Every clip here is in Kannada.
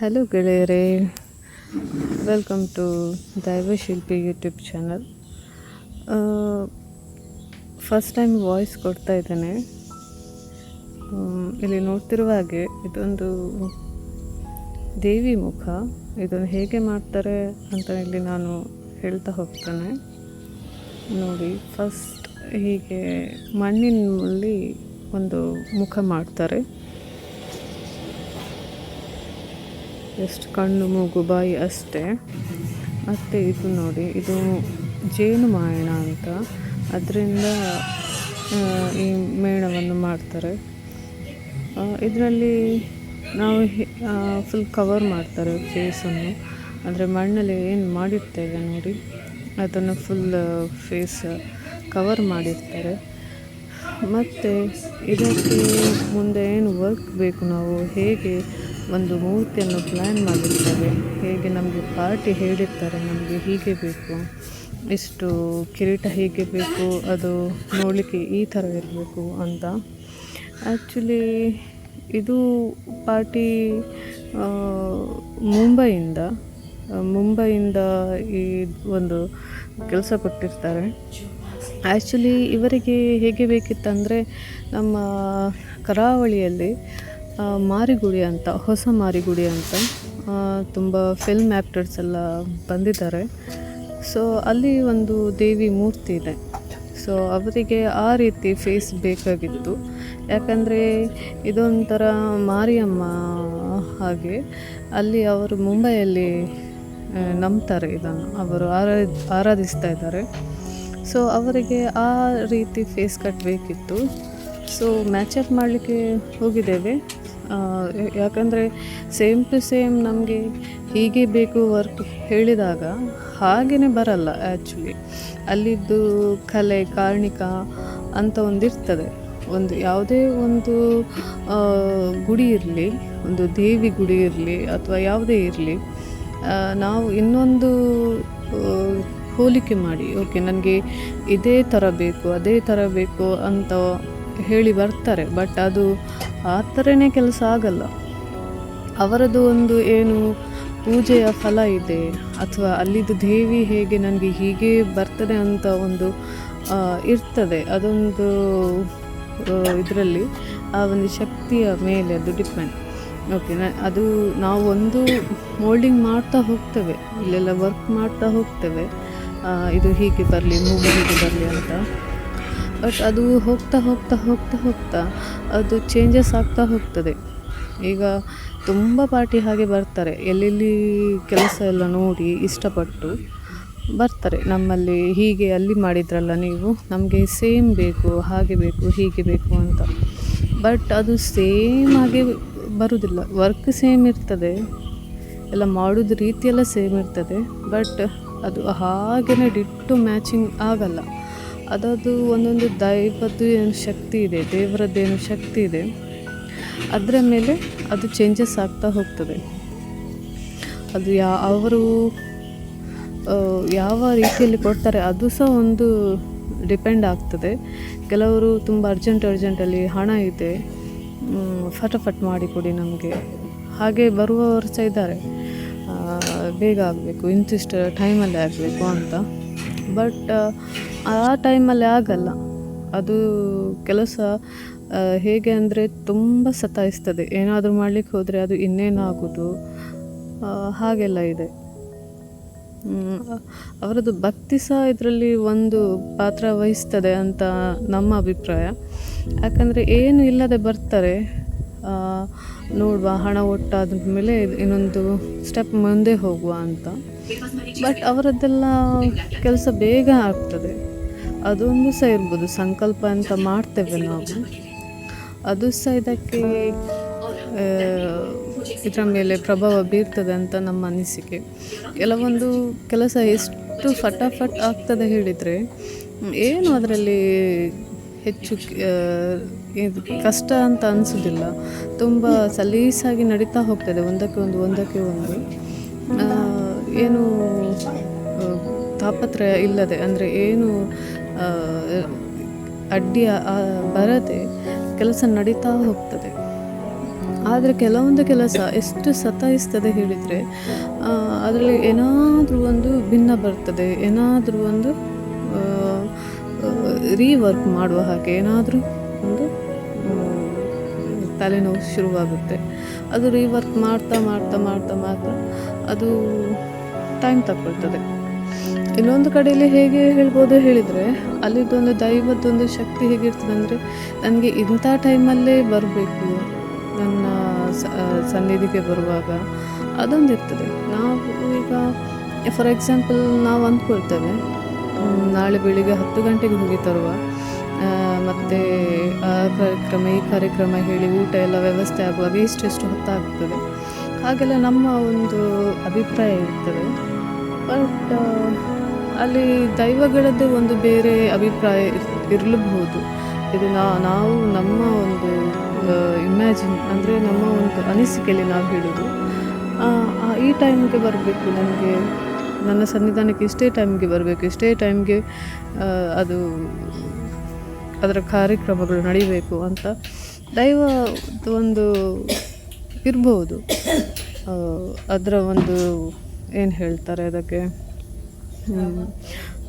ಹಲೋ ಗೆಳೆಯರೇ welcome to Daivashilpi YouTube channel first time voice ಕೊಡ್ತಾ ಇದ್ದೇನೆ. ಇಲ್ಲಿ ನೋಡ್ತಿರುವ ಹಾಗೆ ಇದೊಂದು ದೇವಿ ಮುಖ. ಇದನ್ನು ಹೇಗೆ ಮಾಡ್ತಾರೆ ಅಂತ ಇಲ್ಲಿ ನಾನು ಹೇಳ್ತಾ ಹೋಗ್ತೇನೆ. ನೋಡಿ ಫಸ್ಟ್ ಹೀಗೆ ಮಣ್ಣಿನಲ್ಲಿ ಒಂದು ಮುಖ ಮಾಡ್ತಾರೆ. ಎಷ್ಟು ಕಣ್ಣು ಮೂಗು ಬಾಯಿ ಅಷ್ಟೇ. ಮತ್ತು ಇದು ನೋಡಿ, ಇದು ಜೇನು ಮಾಯಣ ಅಂತ. ಅದರಿಂದ ಈ ಮೇಣವನ್ನು ಮಾಡ್ತಾರೆ. ಇದರಲ್ಲಿ ನಾವು ಫುಲ್ ಕವರ್ ಮಾಡ್ತಾರೆ ಫೇಸನ್ನು ಅಂದರೆ ಮಣ್ಣಲ್ಲಿ ಏನು ಮಾಡಿರ್ತೇವೆ ನೋಡಿ, ಅದನ್ನು ಫುಲ್ ಫೇಸ್ ಕವರ್ ಮಾಡಿರ್ತಾರೆ. ಮತ್ತು ಇದಕ್ಕೆ ಮುಂದೆ ಏನು ವರ್ಕ್ ಬೇಕು ನಾವು, ಹೇಗೆ ಒಂದು ಮೂರ್ತಿಯನ್ನು ಪ್ಲ್ಯಾನ್ ಮಾಡಿರ್ತಾರೆ ಹೇಗೆ ನಮಗೆ ಪಾರ್ಟಿ ಹೇಳಿರ್ತಾರೆ, ನಮಗೆ ಹೀಗೆ ಬೇಕು, ಇಷ್ಟು ಕಿರೀಟ ಹೀಗೆ ಬೇಕು, ಅದು ನೋಡಲಿಕ್ಕೆ ಈ ಥರ ಇರಬೇಕು ಅಂತ. ಆ್ಯಕ್ಚುಲಿ ಇದು ಪಾರ್ಟಿ ಮುಂಬೈಯಿಂದ ಮುಂಬೈಯಿಂದ ಈ ಒಂದು ಕೆಲಸ ಕೊಟ್ಟಿರ್ತಾರೆ. ಆ್ಯಕ್ಚುಲಿ ಇವರಿಗೆ ಹೇಗೆ ಬೇಕಿತ್ತಂದರೆ, ನಮ್ಮ ಕರಾವಳಿಯಲ್ಲಿ ಮಾರಿಗುಡಿ ಅಂತ, ಹೊಸ ಮಾರಿಗುಡಿ ಅಂತ ತುಂಬ ಫಿಲ್ಮ್ ಆ್ಯಕ್ಟರ್ಸ್ ಎಲ್ಲ ಬಂದಿದ್ದಾರೆ. ಸೊ ಅಲ್ಲಿ ಒಂದು ದೇವಿ ಮೂರ್ತಿ ಇದೆ. ಸೊ ಅವರಿಗೆ ಆ ರೀತಿ ಫೇಸ್ ಬೇಕಾಗಿತ್ತು. ಯಾಕಂದರೆ ಇದೊಂಥರ ಮಾರಿಯಮ್ಮ ಹಾಗೆ, ಅಲ್ಲಿ ಅವರು ಮುಂಬೈಯಲ್ಲಿ ನಂಬ್ತಾರೆ ಇದನ್ನು. ಅವರು ಆರಾ, ಆರಾಧಿಸ್ತಾ ಇದ್ದಾರೆ. ಸೊ ಅವರಿಗೆ ಆ ರೀತಿ ಫೇಸ್ ಕಟ್ ಬೇಕಿತ್ತು. ಸೊ ಮ್ಯಾಚಪ್ ಮಾಡಲಿಕ್ಕೆ ಹೋಗಿದ್ದೇವೆ. ಯಾಕಂದರೆ ಸೇಮ್ ಟು ಸೇಮ್ ನಮಗೆ ಹೀಗೆ ಬೇಕು ವರ್ಕ್ ಹೇಳಿದಾಗ ಹಾಗೆಯೇ ಬರಲ್ಲ ಆ್ಯಕ್ಚುಲಿ ಅಲ್ಲಿದ್ದು ಕಲೆ, ಕಾರ್ಣಿಕ ಅಂತ ಒಂದಿರ್ತದೆ ಒಂದು ಯಾವುದೇ ಒಂದು ಗುಡಿ ಇರಲಿ, ಒಂದು ದೇವಿ ಗುಡಿ ಇರಲಿ ಅಥವಾ ಯಾವುದೇ ಇರಲಿ ನಾವು ಇನ್ನೊಂದು ಹೋಲಿಕೆ ಮಾಡಿ ಓಕೆ ನನಗೆ ಇದೇ ಥರ ಬೇಕು, ಅದೇ ಥರ ಬೇಕು ಅಂತ ಹೇಳಿ ಬರ್ತಾರೆ ಬಟ್ ಅದು ಆ ಥರನೇ ಕೆಲಸ ಆಗಲ್ಲ. ಅವರದ್ದು ಒಂದು ಏನು ಪೂಜೆಯ ಫಲ ಇದೆ, ಅಥವಾ ಅಲ್ಲಿದ್ದು ದೇವಿ ಹೇಗೆ ನನಗೆ ಹೀಗೆ ಬರ್ತದೆ ಅಂತ ಒಂದು ಇರ್ತದೆ. ಅದೊಂದು ಇದರಲ್ಲಿ ಆ ಒಂದು ಶಕ್ತಿಯ ಮೇಲೆ ಅದು ಡಿಪೆಂಡ್ ಓಕೆ ಅದು ನಾವು ಒಂದು ಮೋಲ್ಡಿಂಗ್ ಮಾಡ್ತಾ ಹೋಗ್ತೇವೆ, ಇಲ್ಲೆಲ್ಲ ವರ್ಕ್ ಮಾಡ್ತಾ ಹೋಗ್ತೇವೆ. ಇದು ಹೀಗೆ ಬರಲಿ, ಮೂಗು ಹೀಗೆ ಬರಲಿ ಅಂತ. ಬಟ್ ಅದು ಹೋಗ್ತಾ ಹೋಗ್ತಾ ಹೋಗ್ತಾ ಹೋಗ್ತಾ ಅದು ಚೇಂಜಸ್ ಆಗ್ತಾ ಹೋಗ್ತದೆ. ಈಗ ತುಂಬ ಪಾರ್ಟಿ ಹಾಗೆ ಬರ್ತಾರೆ. ಎಲ್ಲೆಲ್ಲಿ ಕೆಲಸ ಎಲ್ಲ ನೋಡಿ ಇಷ್ಟಪಟ್ಟು ಬರ್ತಾರೆ. ನಮ್ಮಲ್ಲಿ ಹೀಗೆ ಅಲ್ಲಿ ಮಾಡಿದ್ರಲ್ಲ ನೀವು, ನಮಗೆ ಸೇಮ್ ಬೇಕು, ಹಾಗೆ ಬೇಕು, ಹೀಗೆ ಬೇಕು ಅಂತ. ಬಟ್ ಅದು ಸೇಮ್ ಆಗಿ ಬರುವುದಿಲ್ಲ ವರ್ಕ್ ಸೇಮ್ ಇರ್ತದೆ. ಎಲ್ಲ ಮಾಡೋದು ರೀತಿಯೆಲ್ಲ ಸೇಮ್ ಇರ್ತದೆ. ಬಟ್ ಅದು ಹಾಗೇ ಡಿಟ್ಟು ಮ್ಯಾಚಿಂಗ್ ಆಗಲ್ಲ. ಅದದು ಒಂದೊಂದು ದೈವದ್ದು ಏನು ಶಕ್ತಿ ಇದೆ ದೇವರದ್ದೇನು ಶಕ್ತಿ ಇದೆ, ಅದರ ಮೇಲೆ ಅದು ಚೇಂಜಸ್ ಆಗ್ತಾ ಹೋಗ್ತದೆ. ಅದು ಯಾ, ಅವರು ಯಾವ ರೀತಿಯಲ್ಲಿ ಕೊಡ್ತಾರೆ ಅದು ಸಹ ಒಂದು ಡಿಪೆಂಡ್ ಆಗ್ತದೆ. ಕೆಲವರು ತುಂಬ ಅರ್ಜೆಂಟ್ ಅರ್ಜೆಂಟಲ್ಲಿ ಹಣ ಇದೆ ಫಟಫಟ್ ಮಾಡಿ ಕೊಡಿ ನಮಗೆ. ಹಾಗೆ ಬರುವವರು ಸಹ ಇದ್ದಾರೆ. ಬೇಗ ಆಗಬೇಕು ಇಂತಿಷ್ಟು ಟೈಮಲ್ಲಿ ಆಗಬೇಕು ಅಂತ. ಬಟ್ ಆ ಟೈಮಲ್ಲಿ ಆಗಲ್ಲ. ಅದು ಕೆಲಸ ಹೇಗೆ ಅಂದರೆ ತುಂಬ ಸತಾಯಿಸ್ತದೆ. ಏನಾದರೂ ಮಾಡಲಿಕ್ಕೆ ಹೋದರೆ ಅದು ಇನ್ನೇನಾಗೋದು ಹಾಗೆಲ್ಲ ಇದೆ. ಅವರದು ಭಕ್ತಿ ಸಹ ಇದರಲ್ಲಿ ಒಂದು ಪಾತ್ರ ವಹಿಸ್ತದೆ ಅಂತ ನಮ್ಮ ಅಭಿಪ್ರಾಯ. ಯಾಕಂದರೆ ಏನು ಇಲ್ಲದೆ ಬರ್ತಾರೆ. ನೋಡುವ, ಹಣ ಒಟ್ಟಾದ ಮೇಲೆ ಇನ್ನೊಂದು ಸ್ಟೆಪ್ ಮುಂದೆ ಹೋಗುವ ಅಂತ. ಬಟ್ ಅವರದ್ದೆಲ್ಲ ಕೆಲಸ ಬೇಗ ಆಗ್ತದೆ. ಅದೊಂದು ಸಹ ಇರ್ಬೋದು. ಸಂಕಲ್ಪ ಅಂತ ಮಾಡ್ತೇವೆ ನಾವು. ಅದು ಸಹ ಇದಕ್ಕೆ ಇದರ ಮೇಲೆ ಪ್ರಭಾವ ಬೀರ್ತದೆ ಅಂತ ನಮ್ಮ ಅನಿಸಿಕೆ. ಕೆಲವೊಂದು ಕೆಲಸ ಎಷ್ಟು ಫಟಾಫಟ್ ಆಗ್ತದೆ ಹೇಳಿದರೆ, ಏನು ಅದರಲ್ಲಿ ಹೆಚ್ಚು ಇದು ಕಷ್ಟ ಅಂತ ಅನಿಸೋದಿಲ್ಲ. ತುಂಬ ಸಲೀಸಾಗಿ ನಡೀತಾ ಹೋಗ್ತದೆ, ಒಂದಕ್ಕೆ ಒಂದು ಒಂದಕ್ಕೆ ಒಂದು. ಏನು ತಾಪತ್ರಯ ಇಲ್ಲದೆ, ಅಂದರೆ ಏನು ಅಡ್ಡಿಯ ಅಡ್ಡಿ ಬರದೆ ಕೆಲಸ ನಡೀತಾ ಹೋಗ್ತದೆ. ಆದರೆ ಕೆಲವೊಂದು ಕೆಲಸ ಎಷ್ಟು ಸತಾಯಿಸ್ತದೆ ಹೇಳಿದರೆ ಅದರಲ್ಲಿ ಏನಾದರೂ ಒಂದು ಭಿನ್ನ ಬರ್ತದೆ, ಏನಾದರೂ ಒಂದು ರೀವರ್ಕ್ ಮಾಡುವ ಹಾಗೆ ಏನಾದರೂ ಒಂದು ತಲೆನೋವು ಶುರುವಾಗುತ್ತೆ. ಅದು ರೀವರ್ಕ್ ಮಾಡ್ತಾ ಮಾಡ್ತಾ ಮಾಡ್ತಾ ಮಾಡ್ತಾ ಅದು ಟೈಮ್ ತಗೊಳ್ತದೆ ಇನ್ನೊಂದು ಕಡೆಯಲ್ಲಿ ಹೇಗೆ ಹೇಳ್ಬೋದು ಹೇಳಿದರೆ, ಅಲ್ಲಿದ್ದೊಂದು ದೈವದ್ದೊಂದು ಶಕ್ತಿ ಹೇಗಿರ್ತದೆ ಅಂದರೆ, ನನಗೆ ಇಂಥ ಟೈಮಲ್ಲೇ ಬರಬೇಕು. ನನ್ನ ಸನ್ನಿಧಿಗೆ ಬರುವಾಗ ಅದೊಂದು ಇರ್ತದೆ ನಾವು ಈಗ ಫಾರ್ ಎಕ್ಸಾಂಪಲ್ ನಾವು ಅಂದ್ಕೊಳ್ತೇವೆ ನಾಳೆ ಬೆಳಿಗ್ಗೆ ಹತ್ತು ಗಂಟೆಗೆ ಹೋಗಿ ತರುವ. ಮತ್ತೆ, ಆ, ಕಾರ್ಯಕ್ರಮ, ಈ ಕಾರ್ಯಕ್ರಮ ಹೇಳಿ ಊಟ ಎಲ್ಲ ವ್ಯವಸ್ಥೆ ಆಗುವಾಗ ಇಷ್ಟೆಷ್ಟು ಹೊತ್ತಾಗ್ತದೆ. ಹಾಗೆಲ್ಲ ನಮ್ಮ ಒಂದು ಅಭಿಪ್ರಾಯ ಇರ್ತದೆ. ಬಟ್ ಅಲ್ಲಿ ದೈವಗಳದ್ದು ಒಂದು ಬೇರೆ ಅಭಿಪ್ರಾಯ ಇರಲಬಹುದು. ಇದು ನಾವು ನಮ್ಮ ಒಂದು ಇಮ್ಯಾಜಿನ್ ಅಂದರೆ ನಮ್ಮ ಒಂದು ಅನಿಸಿಕೆಯಲ್ಲಿ ನಾವು ಹೇಳೋದು ಈ ಟೈಮ್ಗೆ ಬರಬೇಕು ನನಗೆ ನನ್ನ ಸನ್ನಿಧಾನಕ್ಕೆ ಇಷ್ಟೇ ಟೈಮ್ಗೆ ಬರಬೇಕು. ಇಷ್ಟೇ ಟೈಮ್ಗೆ ಅದು ಅದರ ಕಾರ್ಯಕ್ರಮಗಳು ನಡಿಬೇಕು ಅಂತ ದೈವ ಒಂದು ಇರ್ಬೋದು. ಅದರ ಒಂದು ಏನು ಹೇಳ್ತಾರೆ ಅದಕ್ಕೆ?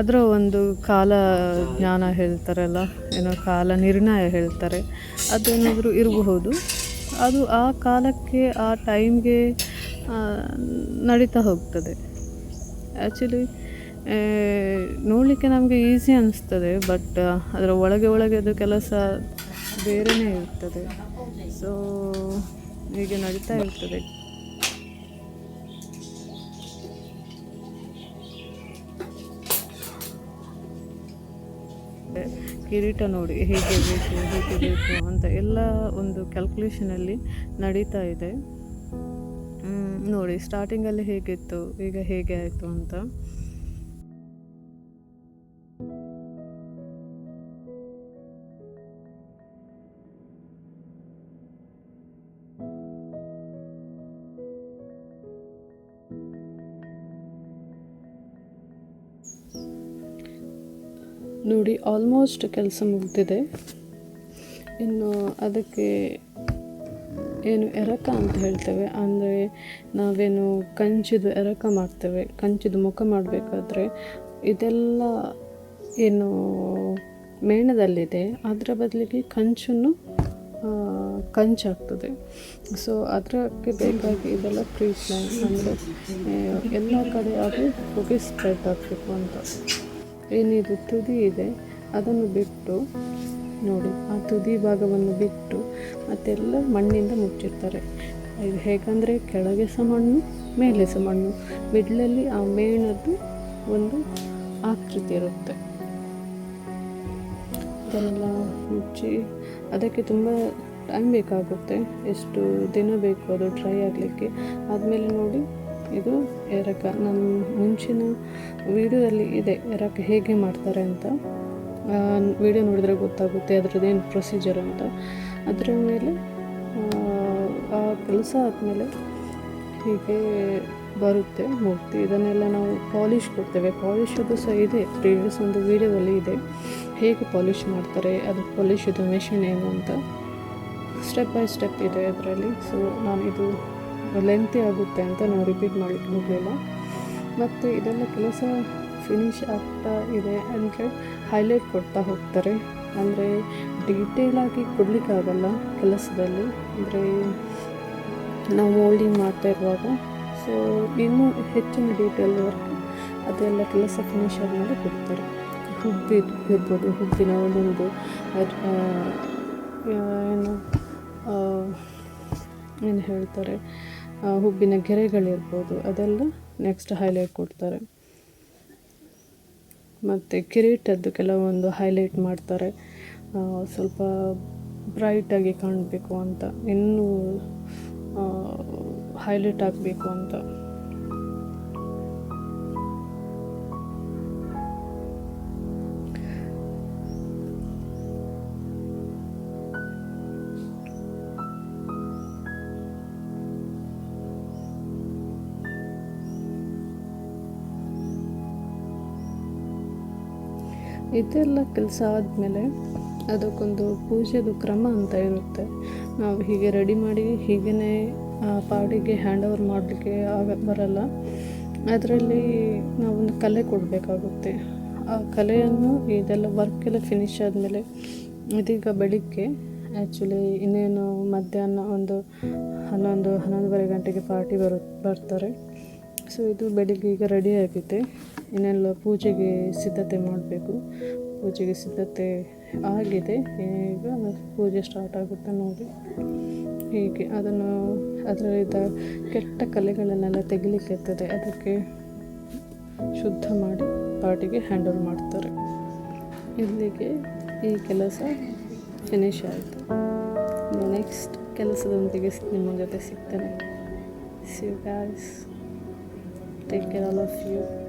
ಅದರ ಒಂದು ಕಾಲ ಜ್ಞಾನ ಹೇಳ್ತಾರಲ್ಲ, ಏನೋ ಕಾಲ ನಿರ್ಣಯ ಹೇಳ್ತಾರೆ, ಅದೇನಾದರೂ ಇರಬಹುದು. ಅದು ಆ ಕಾಲಕ್ಕೆ, ಆ ಟೈಮ್ಗೆ ನಡೀತಾ ಹೋಗ್ತದೆ. ಆ್ಯಕ್ಚುಲಿ ನೋಡಲಿಕ್ಕೆ ನಮಗೆ ಈಸಿ ಅನ್ನಿಸ್ತದೆ ಬಟ್ ಅದರ ಒಳಗೆ ಒಳಗೆ ಅದು ಕೆಲಸ ಬೇರೆಯೇ ಇರ್ತದೆ. ಸೊ ಹೀಗೆ ನಡೀತಾ ಇರ್ತದೆ. ಕಿರೀಟ ನೋಡಿ, ಹೇಗೆ ಬೇಕು ಹೇಗೆ ಬೇಕು ಅಂತ ಎಲ್ಲ ಒಂದು ಕ್ಯಾಲ್ಕುಲೇಷನಲ್ಲಿ ನಡೀತಾ ಇದೆ. ನೋಡಿ ಸ್ಟಾರ್ಟಿಂಗಲ್ಲಿ ಹೇಗಿತ್ತು, ಈಗ ಹೇಗೆ ಆಯಿತು ಅಂತ. ನೋಡಿ ಆಲ್ಮೋಸ್ಟ್ ಕೆಲಸ ಮುಗಿದಿದೆ. ಇನ್ನು ಅದಕ್ಕೆ ಏನು ಎರಕ ಅಂತ ಹೇಳ್ತೇವೆ. ಅಂದರೆ ನಾವೇನು ಕಂಚಿದು ಎರಕ ಮಾಡ್ತೇವೆ. ಕಂಚಿದು ಮುಖ ಮಾಡಬೇಕಾದ್ರೆ ಇದೆಲ್ಲ ಏನು ಮೇಣದಲ್ಲಿದೆ. ಅದರ ಬದಲಿಗೆ ಕಂಚನ್ನು ಕಂಚಾಗ್ತದೆ. ಸೊ ಅದಕ್ಕೆ ಬೇಕಾಗಿ ಇದೆಲ್ಲ ಟ್ರೀಟ್ಮೆಂಟ್ ಅಂದರೆ ಎಲ್ಲ ಕಡೆ ಅದು ಹೋಗಿ ಸ್ಪ್ರೆಡ್ ಆಗಬೇಕು ಅಂತ. ಏನಿದು? ತುದಿ ಇದೆ. ಅದನ್ನು ಬಿಟ್ಟು ನೋಡಿ, ಆ ತುದಿ ಭಾಗವನ್ನು ಬಿಟ್ಟು ಮತ್ತೆಲ್ಲ ಮಣ್ಣಿಂದ ಮುಚ್ಚಿರ್ತಾರೆ ಇದು ಹೇಗಂದರೆ ಕೆಳಗೆ ಸಹ ಮಣ್ಣು ಮೇಲೆ ಸಹ ಮಣ್ಣು. ಮಿಡ್ಲಲ್ಲಿ ಆ ಮೇಣದ್ದು ಒಂದು ಆಕೃತಿ ಇರುತ್ತೆ. ಅದನ್ನೆಲ್ಲ ಮುಚ್ಚಿ ಅದಕ್ಕೆ ತುಂಬ ಟೈಮ್ ಬೇಕಾಗುತ್ತೆ. ಎಷ್ಟು ದಿನ ಬೇಕು ಅದು ಡ್ರೈ ಆಗಲಿಕ್ಕೆ. ಆದಮೇಲೆ ನೋಡಿ ಇದು ಎರಕ. ನಮ್ಮ ಮುಂಚಿನ ವೀಡಿಯೋದಲ್ಲಿ ಇದೆ ಎರಕ ಹೇಗೆ ಮಾಡ್ತಾರೆ ಅಂತ. ವಿಡಿಯೋ ನೋಡಿದ್ರೆ ಗೊತ್ತಾಗುತ್ತೆ ಅದರದ್ದೇನು ಪ್ರೊಸೀಜರ್ ಅಂತ. ಅದರ ಮೇಲೆ ಆ, ಆ ಕೆಲಸ ಆದಮೇಲೆ ಹೀಗೆ ಬರುತ್ತೆ ಮೂರ್ತಿ. ಇದನ್ನೆಲ್ಲ ನಾವು ಪಾಲಿಷ್ ಕೊಡ್ತೇವೆ. ಪಾಲಿಷ್ ಅದು ಸಹ ಇದೆ. ಪ್ರೀವಿಯಸ್ ಒಂದು ವೀಡಿಯೋದಲ್ಲಿ ಇದೆ. ಹೇಗೆ ಪಾಲಿಷ್ ಮಾಡ್ತಾರೆ ಅದು ಪಾಲಿಷ್ ಇದು ಮೆಷಿನ್ ಏನು ಅಂತ. ಸ್ಟೆಪ್ ಬೈ ಸ್ಟೆಪ್ ಇದೆ ಅದರಲ್ಲಿ. ಸೊ ನಾನು ಇದು ಲೆಂತಿ ಆಗುತ್ತೆ ಅಂತ ನಾವು ರಿಪೀಟ್ ಮಾಡಲಿಕ್ಕೆ ಹೋಗಲಿಲ್ಲ ಮತ್ತು ಇದೆಲ್ಲ ಕೆಲಸ ಫಿನಿಶ್ ಆಗ್ತಾ ಇದೆ ಅಂದರೆ ಹೈಲೈಟ್ ಕೊಡ್ತಾ ಹೋಗ್ತಾರೆ. ಅಂದರೆ ಡೀಟೇಲ್ ಆಗಿ ಕೊಡಲಿಕ್ಕಾಗಲ್ಲ ಕೆಲಸದಲ್ಲಿ. ಅಂದರೆ ನಾವು ಮೋಲ್ಡಿಂಗ್ ಮಾಡ್ತಾ ಇರುವಾಗ. ಸೊ ಇನ್ನೂ ಹೆಚ್ಚಿನ ಡೀಟೇಲ್ ವರ್ಕ್ ಅದೆಲ್ಲ ಕೆಲಸ ಫಿನಿಶ್ ಆದಮೇಲೆ ಕೊಡ್ತಾರೆ. ಹುಬ್ಬಿ ಇರ್ಬೋದು ಹುಬ್ಬಿನ ಒಂದೊಂದು ಏನು ಏನು ಹೇಳ್ತಾರೆ? ಹುಬ್ಬಿನ ಗೆರೆಗಳಿರ್ಬೋದು ಅದೆಲ್ಲ ನೆಕ್ಸ್ಟ್ ಹೈಲೈಟ್ ಕೊಡ್ತಾರೆ. ಮತ್ತು ಕಿರೀಟದ್ದು ಕೆಲವೊಂದು ಹೈಲೈಟ್ ಮಾಡ್ತಾರೆ. ಸ್ವಲ್ಪ ಬ್ರೈಟಾಗಿ ಕಾಣಬೇಕು ಅಂತ. ಇನ್ನೂ ಹೈಲೈಟ್ ಆಗಬೇಕು ಅಂತ. ಇದೆಲ್ಲ ಕೆಲಸ ಆದಮೇಲೆ ಅದಕ್ಕೊಂದು ಪೂಜೆದು ಕ್ರಮ ಅಂತ ಇರುತ್ತೆ. ನಾವು ಹೀಗೆ ರೆಡಿ ಮಾಡಿ ಹೀಗೇ ಪಾಡಿಗೆ ಹ್ಯಾಂಡ್ ಓವರ್ ಮಾಡಲಿಕ್ಕೆ ಆಗ ಬರಲ್ಲ. ಅದರಲ್ಲಿ ನಾವೊಂದು ಕಲೆ ಕೊಡಬೇಕಾಗುತ್ತೆ. ಆ ಕಲೆಯನ್ನು ಇದೆಲ್ಲ ವರ್ಕ್ ಎಲ್ಲ ಫಿನಿಶ್ ಆದಮೇಲೆ ಇದೀಗ ಬೆಳಿಗ್ಗೆ ಆ್ಯಕ್ಚುಲಿ ಇನ್ನೇನು ಮಧ್ಯಾಹ್ನ ಒಂದು ಹನ್ನೊಂದು ಹನ್ನೊಂದುವರೆ ಗಂಟೆಗೆ ಪಾರ್ಟಿ ಬರು, ಬರ್ತಾರೆ. ಸೊ ಇದು ಬೆಳಿಗ್ಗೆ ಈಗ ರೆಡಿ ಆಗಿದೆ. ಇನ್ನೆಲ್ಲ ಪೂಜೆಗೆ ಸಿದ್ಧತೆ ಮಾಡಬೇಕು. ಪೂಜೆಗೆ ಸಿದ್ಧತೆ ಆಗಿದೆ. ಈಗ ಪೂಜೆ ಸ್ಟಾರ್ಟ್ ಆಗುತ್ತೆ ನೋಡಿ. ಹೀಗೆ ಅದನ್ನು ಅದರಲ್ಲಿದ್ದ ಕೆಟ್ಟ ಕಲೆಗಳನ್ನೆಲ್ಲ ತೆಗಿಲಿಕ್ಕಿರ್ತದೆ ಅದಕ್ಕೆ ಶುದ್ಧ ಮಾಡಿ ಪಾರ್ಟಿಗೆ ಹ್ಯಾಂಡಲ್ ಮಾಡ್ತಾರೆ. ಇಲ್ಲಿಗೆ ಈ ಕೆಲಸ ಫಿನಿಶ್ ಆಯಿತು. ನೆಕ್ಸ್ಟ್ ಕೆಲಸದೊಂದಿಗೆ ನಿಮ್ಮ ಜೊತೆ ಸಿಗ್ತೇನೆ. See guys take care all of you